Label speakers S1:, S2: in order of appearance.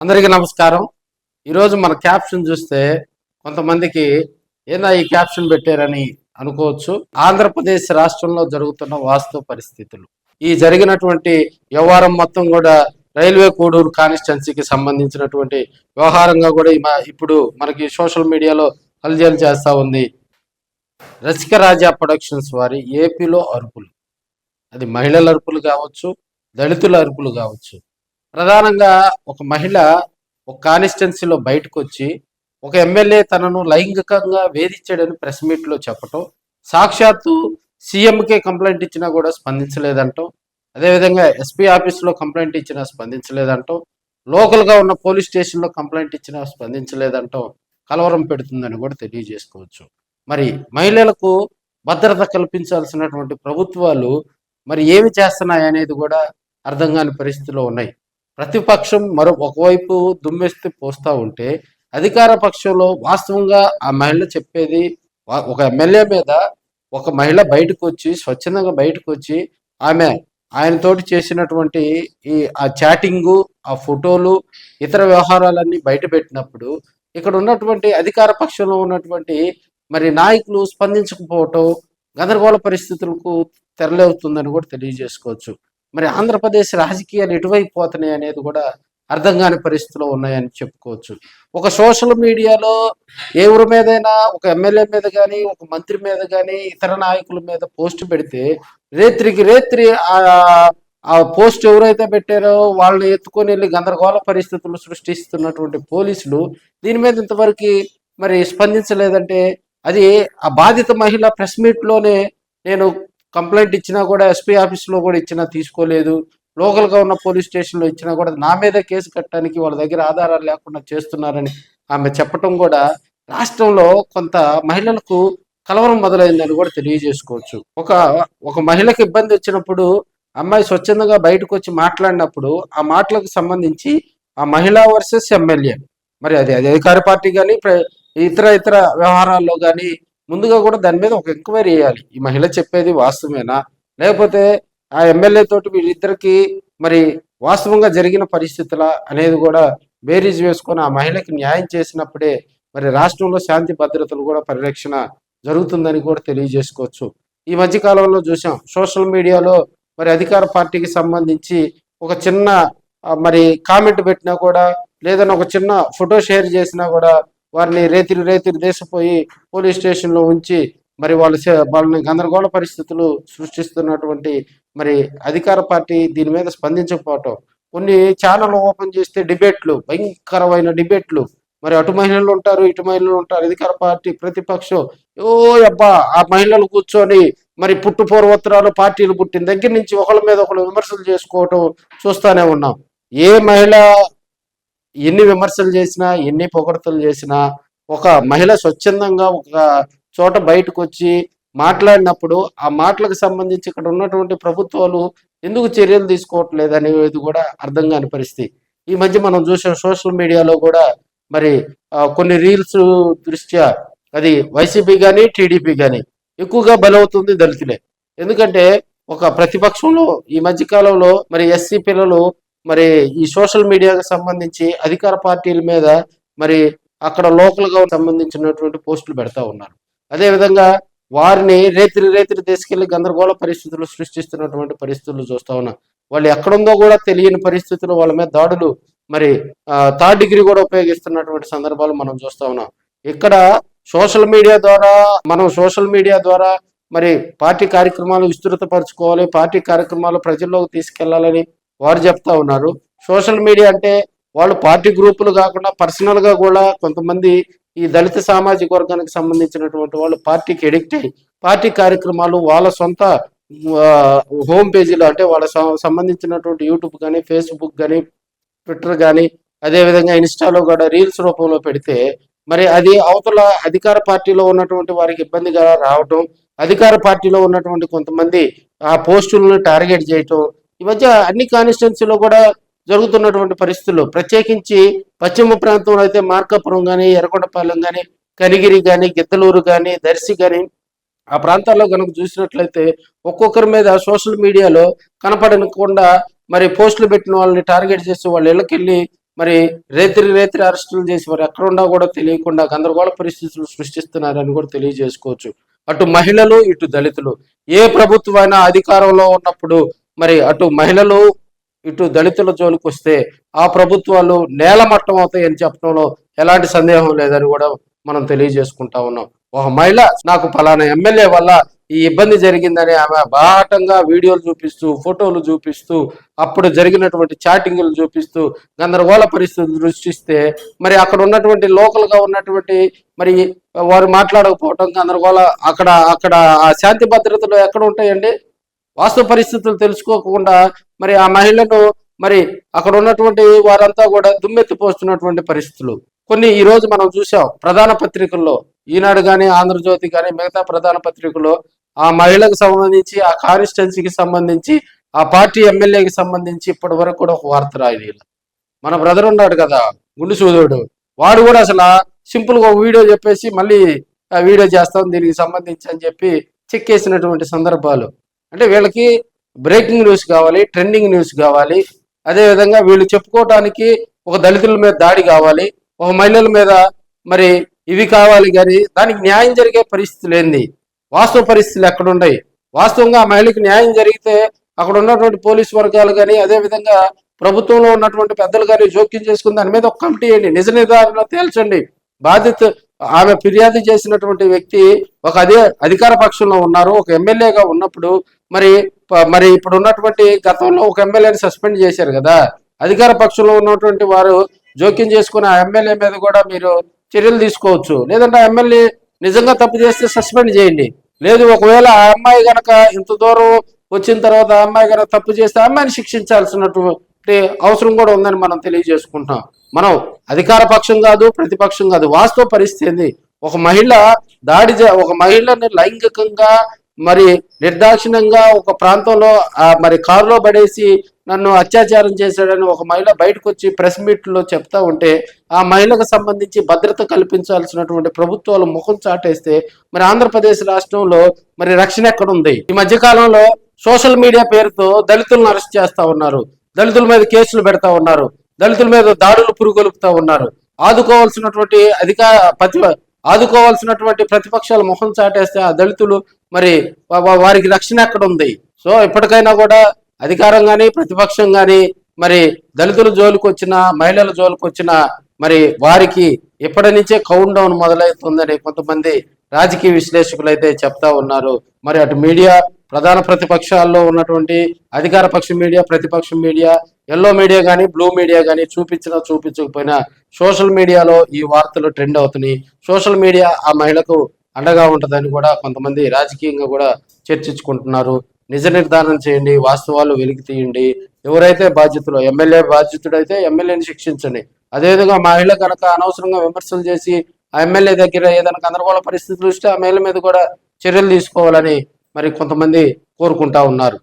S1: అందరికీ నమస్కారం. ఈరోజు మన క్యాప్షన్ చూస్తే కొంతమందికి ఏందా ఈ క్యాప్షన్ పెట్టారని అనుకోవచ్చు. ఆంధ్రప్రదేశ్ రాష్ట్రంలో జరుగుతున్న వాస్తవ పరిస్థితులు. ఈ జరిగినటువంటి వ్యవహారం మొత్తం కూడా రైల్వే కోడూరు కాన్స్టిట్యున్సీకి సంబంధించినటువంటి వ్యవహారంగా కూడా ఇప్పుడు మనకి సోషల్ మీడియాలో హల్జల్ చేస్తూ ఉంది. రసికరాజా ప్రొడక్షన్స్ వారి ఏపీలో అరుపులు. అది మహిళల అరుపులు కావచ్చు దళితుల అరుపులు కావచ్చు. ప్రధానంగా ఒక మహిళ ఒక కాన్స్టిట్యున్సీలో బయటకు వచ్చి ఒక ఎమ్మెల్యే తనను లైంగికంగా వేధించాడని ప్రెస్ మీట్లో చెప్పటం సాక్షాత్తు సీఎంకే కంప్లైంట్ ఇచ్చినా కూడా స్పందించలేదంటాం అదేవిధంగా ఎస్పీ ఆఫీస్లో కంప్లైంట్ ఇచ్చినా స్పందించలేదంటాం లోకల్గా ఉన్న పోలీస్ స్టేషన్లో కంప్లైంట్ ఇచ్చినా స్పందించలేదంటాం కలవరం పెడుతుందని కూడా తెలియజేసుకోవచ్చు. మరి మహిళలకు భద్రత కల్పించాల్సినటువంటి ప్రభుత్వాలు మరి ఏమి చేస్తున్నాయి అనేది కూడా అర్థం కాని పరిస్థితిలో ఉన్నాయి. ప్రతిపక్షం మరో ఒకవైపు దుమ్మెస్తే పోస్తూ ఉంటే అధికార పక్షంలో వాస్తవంగా ఆ మహిళ చెప్పేది ఒక ఎమ్మెల్యే మీద ఒక మహిళ బయటకు వచ్చి స్వచ్ఛందంగా బయటకు వచ్చి ఆమె ఆయనతోటి చేసినటువంటి ఈ ఆ చాటింగు ఆ ఫోటోలు ఇతర వ్యవహారాలన్నీ బయట పెట్టినప్పుడు ఇక్కడ ఉన్నటువంటి అధికార పక్షంలో ఉన్నటువంటి మరి నాయకులు స్పందించకపోవటం గందరగోళ పరిస్థితులకు తెరలేవుతుందని కూడా తెలియజేసుకోవచ్చు. మరి ఆంధ్రప్రదేశ్ రాజకీయాలు ఎటువైపు పోతున్నాయి అనేది కూడా అర్థం కాని పరిస్థితిలో ఉన్నాయని చెప్పుకోవచ్చు. ఒక సోషల్ మీడియాలో ఎవరి మీదైనా ఒక ఎమ్మెల్యే మీద కానీ ఒక మంత్రి మీద కానీ ఇతర నాయకుల మీద పోస్ట్ పెడితే రేత్రికి రేత్రి ఆ ఆ పోస్ట్ ఎవరైతే పెట్టారో వాళ్ళని ఎత్తుకొని వెళ్ళి గందరగోళ పరిస్థితులు సృష్టిస్తున్నటువంటి పోలీసులు దీని మీద ఇంతవరకు మరి స్పందించలేదంటే అది ఆ బాధిత మహిళ ప్రెస్ మీట్లోనే నేను కంప్లైంట్ ఇచ్చినా కూడా ఎస్పీ ఆఫీస్లో కూడా ఇచ్చినా తీసుకోలేదు. లోకల్గా ఉన్న పోలీస్ స్టేషన్లో ఇచ్చినా కూడా నా మీద కేసు కట్టడానికి వాళ్ళ దగ్గర ఆధారాలు లేకుండా చేస్తున్నారని ఆమె చెప్పటం కూడా రాష్ట్రంలో కొంత మహిళలకు కలవరం మొదలైందని కూడా తెలియజేసుకోవచ్చు. ఒక ఒక మహిళకు ఇబ్బంది వచ్చినప్పుడు అమ్మాయి స్వచ్ఛందంగా బయటకు వచ్చి మాట్లాడినప్పుడు ఆ మాటలకు సంబంధించి ఆ మహిళా వర్సెస్ ఎమ్మెల్యే. మరి అది అది అధికార పార్టీ కానీ ఇతర ఇతర వ్యవహారాల్లో కానీ ముందుగా కూడా దాని మీద ఒక ఎంక్వైరీ చేయాలి. ఈ మహిళ చెప్పేది వాస్తవమేనా? లేకపోతే ఆ ఎమ్మెల్యే తోటి వీళ్ళిద్దరికి మరి వాస్తవంగా జరిగిన పరిస్థితుల అనేది కూడా బేరీజ్ వేసుకొని ఆ మహిళకి న్యాయం చేసినప్పుడే మరి రాష్ట్రంలో శాంతి భద్రతలు కూడా పరిరక్షణ జరుగుతుందని కూడా తెలియజేసుకోవచ్చు. ఈ మధ్య కాలంలో చూసాం సోషల్ మీడియాలో మరి అధికార పార్టీకి సంబంధించి ఒక చిన్న మరి కామెంట్ పెట్టినా కూడా లేదన్నా ఒక చిన్న ఫోటో షేర్ చేసినా కూడా వారిని రేతిరి రేతిరి దేశపోయి పోలీస్ స్టేషన్లో ఉంచి మరి వాళ్ళు వాళ్ళని గందరగోళ పరిస్థితులు సృష్టిస్తున్నటువంటి మరి అధికార పార్టీ దీని మీద స్పందించకపోవటం. కొన్ని ఛానల్ ఓపెన్ చేస్తే డిబేట్లు భయంకరమైన డిబేట్లు. మరి అటు మహిళలు ఉంటారు ఇటు మహిళలు ఉంటారు అధికార పార్టీ ప్రతిపక్షం. ఓ అబ్బా ఆ మహిళలు కూర్చొని మరి పుట్టు పూర్వోత్తరాలు పార్టీలు పుట్టిన దగ్గర నుంచి ఒకళ్ళ మీద ఒకళ్ళు విమర్శలు చేసుకోవటం చూస్తానే ఉన్నాం. ఏ మహిళ ఎన్ని విమర్శలు చేసినా ఎన్ని పొగడతలు చేసినా ఒక మహిళ స్వచ్ఛందంగా ఒక చోట బయటకు వచ్చి మాట్లాడినప్పుడు ఆ మాటలకు సంబంధించి ఇక్కడ ఉన్నటువంటి ప్రభుత్వాలు ఎందుకు చర్యలు తీసుకోవట్లేదు అనేది కూడా అర్థం కాని పరిస్థితి. ఈ మధ్య మనం చూసాం సోషల్ మీడియాలో కూడా మరి కొన్ని రీల్స్ దృష్ట్యా అది వైసీపీ కానీ టీడీపీ కానీ ఎక్కువగా బలవుతుంది దళితులే. ఎందుకంటే ఒక ప్రతిపక్షంలో ఈ మధ్య కాలంలో మరి ఎస్సీ పిల్లలు మరి ఈ సోషల్ మీడియాకు సంబంధించి అధికార పార్టీల మీద మరి అక్కడ లోకల్గా సంబంధించినటువంటి పోస్టులు పెడతా ఉన్నారు. అదే విధంగా వారిని రేతిరి రేతిరి తీసుకెళ్ళి గందరగోళ పరిస్థితులు సృష్టిస్తున్నటువంటి పరిస్థితులు చూస్తా ఉన్నాం. వాళ్ళు ఎక్కడుందో కూడా తెలియని పరిస్థితులు వాళ్ళ మీద దాడులు మరి థర్డ్ డిగ్రీ కూడా ఉపయోగిస్తున్నటువంటి సందర్భాలు మనం చూస్తా ఉన్నాం. ఇక్కడ సోషల్ మీడియా ద్వారా మనం సోషల్ మీడియా ద్వారా మరి పార్టీ కార్యక్రమాలు విస్తృతపరచుకోవాలి పార్టీ కార్యక్రమాలు ప్రజల్లోకి తీసుకెళ్ళాలని వారు చెప్తా ఉన్నారు. సోషల్ మీడియా అంటే వాళ్ళు పార్టీ గ్రూపులు కాకుండా పర్సనల్గా కూడా కొంతమంది ఈ దళిత సామాజిక వర్గానికి సంబంధించినటువంటి వాళ్ళు పార్టీకి ఎడిక్ట్ అయ్యి పార్టీ కార్యక్రమాలు వాళ్ళ సొంత హోమ్ పేజీలో అంటే వాళ్ళ సంబంధించినటువంటి యూట్యూబ్ కానీ ఫేస్బుక్ కానీ ట్విట్టర్ కానీ అదేవిధంగా ఇన్స్టాలో కూడా రీల్స్ రూపంలో పెడితే మరి అది అవతల అధికార పార్టీలో ఉన్నటువంటి వారికి ఇబ్బందిగా రావటం అధికార పార్టీలో ఉన్నటువంటి కొంతమంది ఆ పోస్టులను టార్గెట్ చేయటం ఈ మధ్య అన్ని కాన్స్టిట్యున్సీలో కూడా జరుగుతున్నటువంటి పరిస్థితులు. ప్రత్యేకించి పశ్చిమ ప్రాంతంలో అయితే మార్కాపురం కానీ ఎర్రగొండపాలెం కానీ కనిగిరి కానీ గిద్దలూరు కానీ దర్శి కానీ ఆ ప్రాంతాల్లో కనుక చూసినట్లయితే ఒక్కొక్కరి మీద సోషల్ మీడియాలో కనపడకుండా మరి పోస్టులు పెట్టిన వాళ్ళని టార్గెట్ చేసి వాళ్ళ ఇళ్ళకెళ్ళి మరి రేత్రి రేత్రి అరెస్టులు చేసి వారు ఎక్కడున్నా కూడా తెలియకుండా గందరగోళ పరిస్థితులు సృష్టిస్తున్నారని కూడా తెలియజేసుకోవచ్చు. అటు మహిళలు ఇటు దళితులు. ఏ ప్రభుత్వమైనా అధికారంలో ఉన్నప్పుడు మరి అటు మహిళలు ఇటు దళితుల జోలికి వస్తే ఆ ప్రభుత్వాలు నేలమట్టం అవుతాయని చెప్పడంలో ఎలాంటి సందేహం లేదని కూడా మనం తెలియజేసుకుంటా ఉన్నాం. ఒక మహిళ నాకు ఫలానా ఎమ్మెల్యే వల్ల ఈ ఇబ్బంది జరిగిందని ఆమె బాహటంగా వీడియోలు చూపిస్తూ ఫోటోలు చూపిస్తూ అప్పుడు జరిగినటువంటి చాటింగ్లు చూపిస్తూ గందరగోళ పరిస్థితులు సృష్టిస్తే మరి అక్కడ ఉన్నటువంటి లోకల్గా ఉన్నటువంటి మరి వారు మాట్లాడకపోవటం గందరగోళ అక్కడ అక్కడ ఆ శాంతి భద్రతలు ఎక్కడ ఉంటాయండి? వాస్తవ పరిస్థితులు తెలుసుకోకుండా మరి ఆ మహిళను మరి అక్కడ ఉన్నటువంటి వారంతా కూడా దుమ్మెత్తిపోస్తున్నటువంటి పరిస్థితులు. కొన్ని ఈ రోజు మనం చూసాం ప్రధాన పత్రికల్లో ఈనాడు కానీ ఆంధ్రజ్యోతి కానీ మిగతా ప్రధాన పత్రికల్లో ఆ మహిళకు సంబంధించి ఆ కాన్స్టిట్యున్సీకి సంబంధించి ఆ పార్టీ ఎమ్మెల్యేకి సంబంధించి ఇప్పటి వరకు కూడా ఒక వార్త రాయలేదు. మన బ్రదర్ ఉన్నాడు కదా గుండు సూదోడు వాడు కూడా అసలు సింపుల్గా ఒక వీడియో చెప్పేసి మళ్ళీ ఆ వీడియో చేస్తాం దీనికి సంబంధించి అని చెప్పి చెక్కేసినటువంటి సందర్భాలు. అంటే వీళ్ళకి బ్రేకింగ్ న్యూస్ కావాలి ట్రెండింగ్ న్యూస్ కావాలి. అదేవిధంగా వీళ్ళు చెప్పుకోవటానికి ఒక దళితుల మీద దాడి కావాలి ఒక మహిళల మీద మరి ఇవి కావాలి కానీ దానికి న్యాయం జరిగే పరిస్థితులు ఏంది? వాస్తవ పరిస్థితులు ఎక్కడున్నాయి? వాస్తవంగా ఆ మహిళకి న్యాయం జరిగితే అక్కడ ఉన్నటువంటి పోలీస్ వర్గాలు కానీ అదే విధంగా ప్రభుత్వంలో ఉన్నటువంటి పెద్దలు కానీ జోక్యం చేసుకుని దాని మీద ఒక కమిటీ వేయండి. నిజ నిర్ధారణ తేల్చండి. బాధిత ఆమె ఫిర్యాదు చేసినటువంటి వ్యక్తి ఒక అదే అధికార పక్షంలో ఉన్నారు ఒక ఎమ్మెల్యేగా ఉన్నప్పుడు మరి మరి ఇప్పుడు ఉన్నటువంటి గతంలో ఒక ఎమ్మెల్యేని సస్పెండ్ చేశారు కదా. అధికార పక్షంలో ఉన్నటువంటి వారు జోక్యం చేసుకుని ఆ ఎమ్మెల్యే మీద కూడా మీరు చర్యలు తీసుకోవచ్చు. లేదంటే ఆ ఎమ్మెల్యే నిజంగా తప్పు చేస్తే సస్పెండ్ చేయండి. లేదు ఒకవేళ ఆ అమ్మాయి గనక ఇంత దూరం వచ్చిన తర్వాత ఆ అమ్మాయి గనక తప్పు చేస్తే అమ్మాయిని శిక్షించాల్సినటువంటి అవసరం కూడా ఉందని మనం తెలియజేసుకుంటాం మనం అధికార పక్షం కాదు ప్రతిపక్షం కాదు. వాస్తవ పరిస్థితి ఒక మహిళ దాడి ఒక మహిళని లైంగికంగా మరి నిర్దాక్షిణ్యంగా ఒక ప్రాంతంలో మరి కారులో పడేసి నన్ను అత్యాచారం చేశాడని ఒక మహిళ బయటకు వచ్చి ప్రెస్ మీట్లో చెప్తా ఉంటే ఆ మహిళకు సంబంధించి భద్రత కల్పించాల్సినటువంటి ప్రభుత్వాలు ముఖం చాటేస్తే మరి ఆంధ్రప్రదేశ్ రాష్ట్రంలో మరి రక్షణ ఎక్కడ ఉంది ఈ మధ్యకాలంలో సోషల్ మీడియా పేరుతో దళితులను అరెస్ట్ చేస్తా ఉన్నారు. దళితుల మీద కేసులు పెడతా ఉన్నారు. దళితుల మీద దాడులు పురుగొలుపుతా ఉన్నారు. ఆదుకోవాల్సినటువంటి అధికార ఆదుకోవాల్సినటువంటి ప్రతిపక్షాల మొహం చాటేస్తే ఆ దళితులు మరి వారికి రక్షణ ఎక్కడ ఉంది? సో ఇప్పటికైనా కూడా అధికారం కానీ ప్రతిపక్షం కానీ మరి దళితుల జోలికి వచ్చిన మహిళల జోలికి వచ్చిన మరి వారికి ఇప్పటి నుంచే కౌంట్ డౌన్ మొదలవుతుందని కొంతమంది రాజకీయ విశ్లేషకులు అయితే చెప్తా ఉన్నారు. మరి అటు మీడియా ప్రధాన ప్రతిపక్షాల్లో ఉన్నటువంటి అధికార పక్ష మీడియా ప్రతిపక్ష మీడియా ఎల్లో మీడియా కానీ బ్లూ మీడియా కానీ చూపించినా చూపించకపోయినా సోషల్ మీడియాలో ఈ వార్తలు ట్రెండ్ అవుతున్నాయి. సోషల్ మీడియా ఆ మహిళకు అండగా ఉంటుందని కూడా కొంతమంది రాజకీయంగా కూడా చర్చించుకుంటున్నారు. నిజ నిర్ధారణ చేయండి వాస్తవాలు వెలికి తీయండి. ఎవరైతే బాధ్యతలు ఎమ్మెల్యే బాధ్యతుడైతే ఎమ్మెల్యేని శిక్షించండి. అదేవిధంగా మహిళ కనుక అనవసరంగా విమర్శలు చేసి ఆ ఎమ్మెల్యే దగ్గర ఏదైనా గందరగోళ పరిస్థితులు ఇస్తే ఆ మహిళ మీద కూడా చర్యలు తీసుకోవాలని మరి కొంతమంది కోరుకుంటా ఉన్నారు.